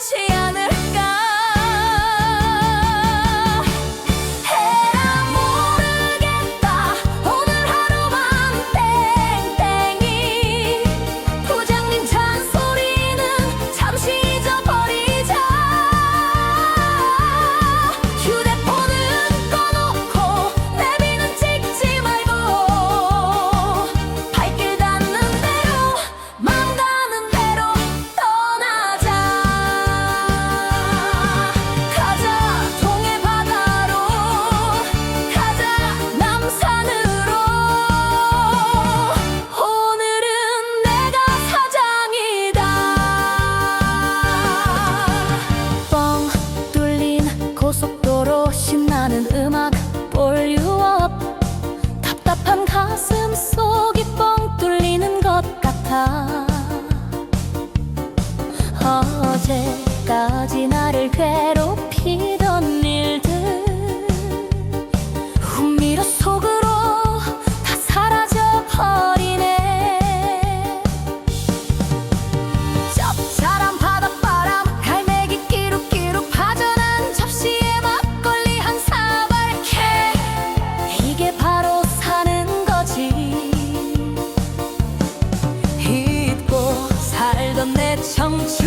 change. 언제까지 나를 괴롭히던 일들. 미로 속으로 다 사라져버리네. 쩝차란 바닷바람 갈매기 끼룩끼룩 파전한 접시에 막걸리 한 사발 캐. 이게 바로 사는 거지. 잊고 살던 내 정체.